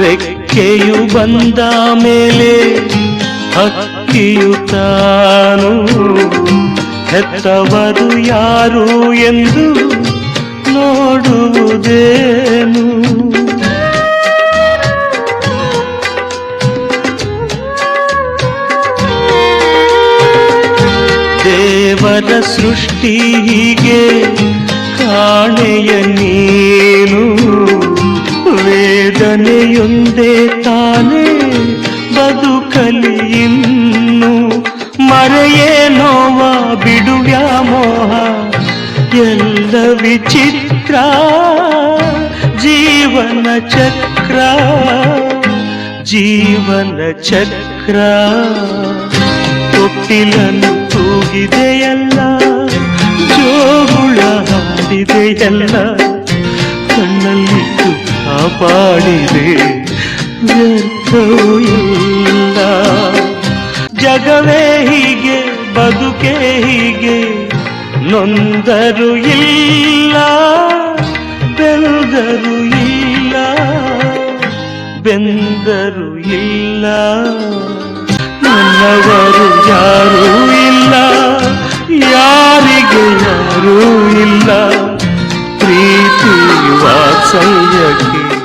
ರೆಕ್ಕೆಯು ಬಂದ ಮೇಲೆ ಹಕ್ಕಿಯು ಹೆತ್ತವರು ಯಾರು ಎಂದು ನೋಡುವುದೇನು? ದೇವರ ಸೃಷ್ಟಿ ಹೀಗೆ ಕಾಣೆಯ ವೇದನೆಯೊಂದೇ ತಾನೇ ಬದುಕಲಿ ಇನ್ನು. ಮರೆಯೇ ನೋವ ಬಿಡುವ್ಯಾ ಮೋಹ. ಎಲ್ಲ ವಿಚಿತ್ರ ಜೀವನ ಚಕ್ರ. ಜೀವನ ಚಕ್ರ. ತೊಟ್ಟಿಲನ್ನು ತೂಗಿದೆಯಲ್ಲ, ಜೋಗುಳ ಹಾಡಿದೆಯಲ್ಲ. ಕಣ್ಣಲ್ಲಿಟ್ಟು ಕಾಪಾಡಿದೆ. ವ್ಯರ್ಥವೂ ಇಲ್ಲ. ಜಗವೇ ಹೀಗೆ, ಬದುಕೆ ಹೀಗೆ, ನೊಂದರು ಇಲ್ಲ, ಬೆಂದರು ಇಲ್ಲ ಬೆಂದರು ಇಲ್ಲ. ನನ್ನವರು ಯಾರೂ ಇಲ್ಲ, ಯಾರಿಗೆ ಯಾರೂ ಇಲ್ಲ 所以日语。